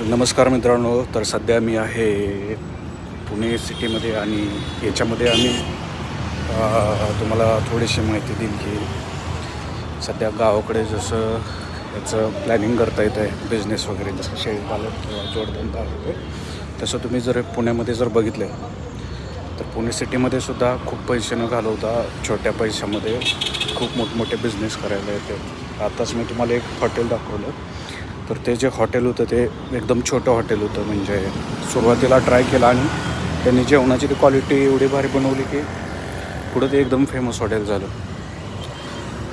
नमस्कार मित्रांनो तर सध्या मी आहे पुणे सिटीमध्ये आणि याच्यामध्ये आम्ही तुम्हाला थोडीशी माहिती देईल की सध्या गावाकडे जसं याचं प्लॅनिंग करता येतं आहे बिझनेस वगैरे जसं शेळीपालन किंवा जोडधंदा वगैरे तसं तुम्ही जर पुण्यामध्ये जर बघितलं तर पुणे सिटीमध्ये सुद्धा खूप पैसे न घालवता छोट्या पैशामध्ये खूप मोठमोठे बिझनेस करायला येते. आत्ताच मी तुम्हाला एक हॉटेल दाखवलं. तर ते जे हॉटेल होतं ते एकदम छोटं हॉटेल होतं. म्हणजे सुरुवातीला ट्राय केला आणि त्यांनी जेवणाची ती क्वालिटी एवढी भारी बनवली की पुढं ते एकदम फेमस हॉटेल झालं.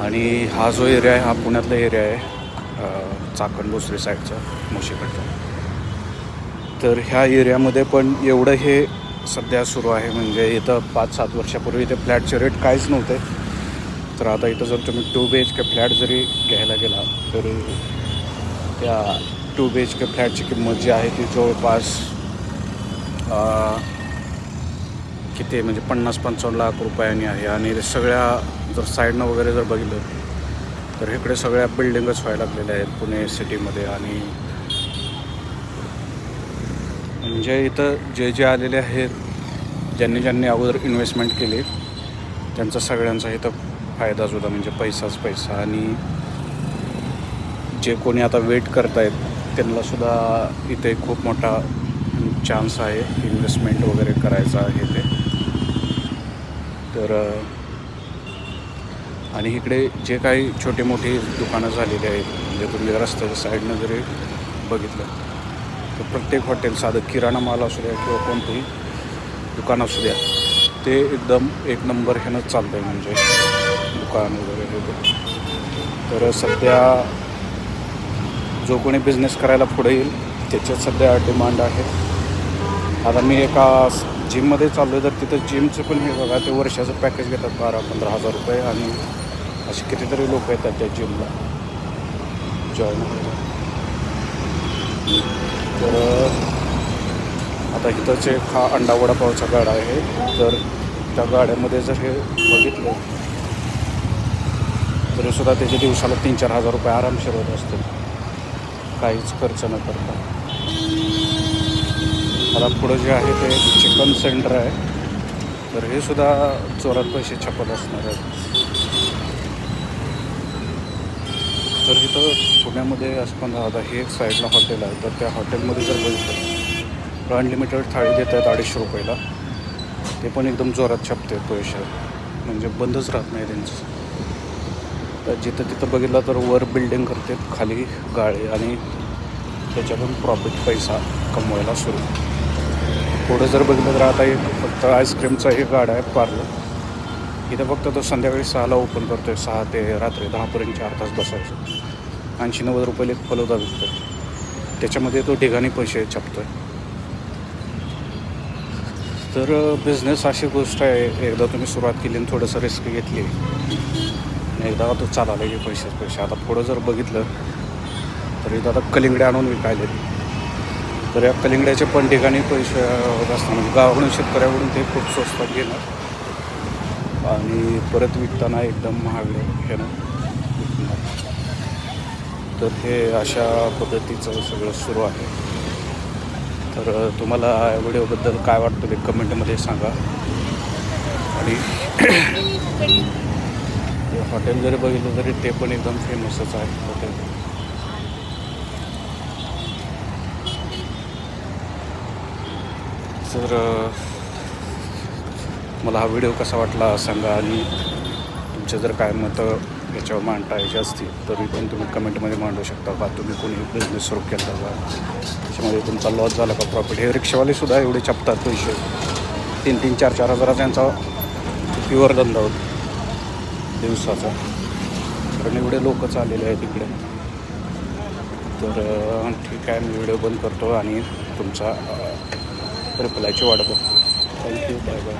आणि हा जो एरिया आहे हा पुण्यातला एरिया आहे चाकण भोसरी साईडचा मुशीकडचा तर ह्या एरियामध्ये पण एवढं हे सध्या सुरू आहे. म्हणजे इथं पाच सात वर्षापूर्वी इथे फ्लॅटचे रेट काहीच नव्हते. तर आता इथं जर तुम्ही two B H K flat जरी घ्यायला गेला तरी त्या टू बी एच के फ्लॅटची किंमत जी आहे ती जवळपास किती म्हणजे पन्नास पंचावन्न लाख रुपयांनी आहे. आणि सगळ्या जर साईडनं वगैरे जर बघितलं तर इकडे सगळ्या बिल्डिंगच व्हायला लागलेल्या आहेत पुणे सिटीमध्ये आणि म्हणजे इथं जे जे आलेले आहेत ज्यांनी ज्यांनी अगोदर इन्व्हेस्टमेंट केली त्यांचा सगळ्यांचा इथं फायदाच होता म्हणजे पैसाच पैसा. आणि जे कोणी आता वेट करतायत त्यांनासुद्धा इथे खूप मोठा चान्स आहे इन्व्हेस्टमेंट वगैरे करायचा आहे ते तर आणि इकडे जे काही छोटे मोठी दुकानं झालेली आहेत म्हणजे तुम्ही रस्त्याच्या साईडनं जरी बघितलं तर प्रत्येक हॉटेल साधं किराणा माल असू द्या किंवा कोणतंही दुकान असू द्या ते एकदम एक नंबर ह्यानंच चालतं आहे म्हणजे दुकान वगैरे हे तर सध्या जो कोणी बिझनेस करायला पुढे येईल त्याच्यात सध्या डिमांड आहे. आता मी एका जिममध्ये चाललो आहे तर तिथं जिमचं पण हे बघा ते वर्षाचं पॅकेज घेतात बारा पंधरा हजार रुपये आणि असे कितीतरी लोक येतात त्या जिमला जॉईन तर आता इथंच एक हा अंडा वडापावचा गाडा आहे. तर त्या गाड्यामध्ये जर हे बघितलं तरीसुद्धा त्याच्या दिवसाला तीन चार हजार रुपये आरामशीर होत असतील. काहीच खर्च न करता. मला पुढं जे आहे ते चिकन सेंटर आहे. तर हे सुद्धा चोरात पैसे छापत असणार आहेत. तर इथं पुण्यामध्ये असं आता हे एक साईडला हॉटेल आहे. तर त्या हॉटेलमध्ये जर बघितलं तर अनलिमिटेड थाळी देत आहेत अडीचशे रुपयाला. ते पण एकदम जोरात छापते पैसे. म्हणजे बंदच राहत नाही त्यांचं. तर जिथं तिथं बघितलं तर वर बिल्डिंग करते खाली गाळे आणि त्याच्यातून प्रॉफिट पैसा कमवायला सुरू. पुढं जर बघितलं तर आता एक फक्त आईस्क्रीमचा एक गाडा आहे पार्लर इथं फक्त तो संध्याकाळी सहाला ओपन करतो आहे सहा ते रात्री दहापर्यंत चार तास बसायचं. ऐंशी नव्वद रुपये एक फलोदा विकतो त्याच्यामध्ये तो ठिकाणी पैसे छापतो आहे तर बिझनेस अशी गोष्ट आहे एकदा तुम्ही सुरुवात केली आणि थोडंसं रिस्क घेतली. एकदा तो चालवला की पैसेच पैसे. आता पुढं जर बघितलं तर एकदा आता कलिंगडे आणून विकायले तर या कलिंगड्याचे पण ठिकाणी पैसे होत म्हणजे गावाकडून शेतकऱ्याकडून ते खूप स्वस्तात घेणार आणि परत विकताना एकदम महाग घेणार तर हे अशा पद्धतीचं सगळं सुरू आहे. तर तुम्हाला या व्हिडिओबद्दल काय वाटतं ते कमेंटमध्ये सांगा. आणि हे हॉटेल जरी बघितलं तरी ते पण एकदम फेमसच आहे हॉटेल. तर मला हा व्हिडिओ कसा वाटला सांगा आणि तुमचे जर काय मतं याच्यावर मांडायचे असतील तरी पण तुम्ही कमेंटमध्ये मांडू शकता का तुम्ही कोणी बिझनेस सुरू केला बा. त्याच्यामध्ये तुमचा लॉस झाला का प्रॉफिट हे रिक्षावालेसुद्धा एवढे छापतात पैसे. तीन तीन चार चार हजारा त्यांचा प्युअर धंदा होतो दिवसाचा. कारण एवढे लोक चाललेले आहेत इकडे. तर ठीक आहे मी व्हिडिओ बंद करतो आणि तुमचा रिप्लायची वाट बघतो. Thank you bye bye